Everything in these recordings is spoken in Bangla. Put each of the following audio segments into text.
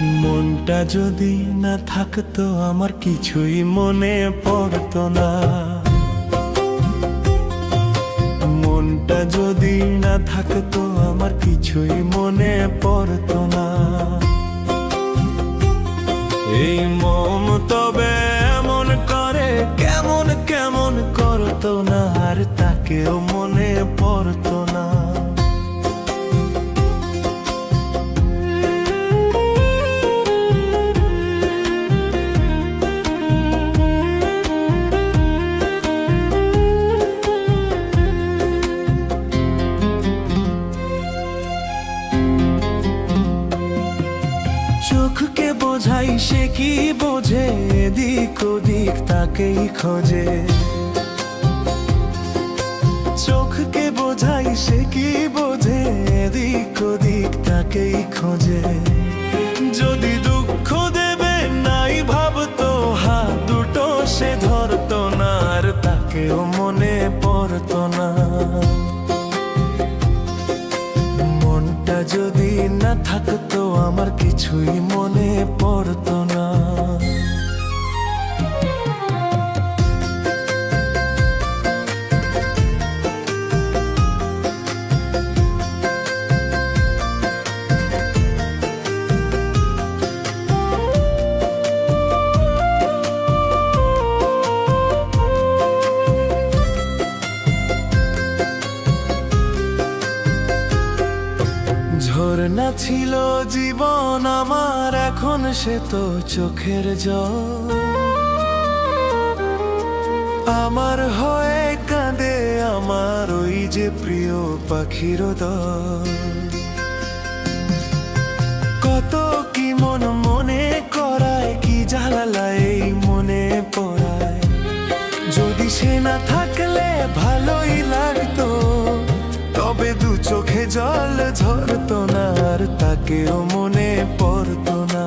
মনটা যদি না থাকতো, আমার কিছুই মনে পড়তো না। মনটা যদি না থাকতো, আমার কিছুই মনে পড়তো না। এই মম তবে এমন করে, কেমন কেমন করতো না, আর তাকেও মনে বোঝাই সে কি বোঝে? এদিক ওদিক তাকেই খোঁজে। চোখকে বোঝাই সে কি বোঝে? এদিক ওদিক তাকেই খোঁজে। যদি দুঃখ দেবে, নাই ভাবতো, হাত দুটো সে ধরতো না, আর তাকেও মনে পড়তো না। মনটা যদি না থাকতো আমার কিছুই মনে পড়তো না। ঝর্ণা ছিল জীবন আমার, এখন সে তো চোখের জল। আমার হয়ে কাঁদে আমার ওই যে প্রিয় পাখির দল। কত কি মন মনে করায়, কি জ্বালালা এই মনে পড়ায়। যদি সে না থাকলে ভালোই চোখে জল ঝরতো না, আর তাকেও মনে পড়তো না।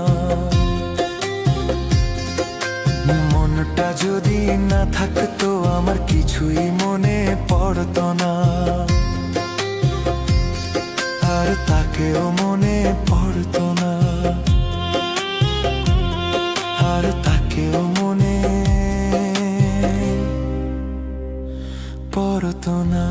মনটা যদি না থাকতো, আমার কিছুই মনে পড়তো না। আর তাকেও মনে পড়তো না। আর তাকেও মনে পড়তো না।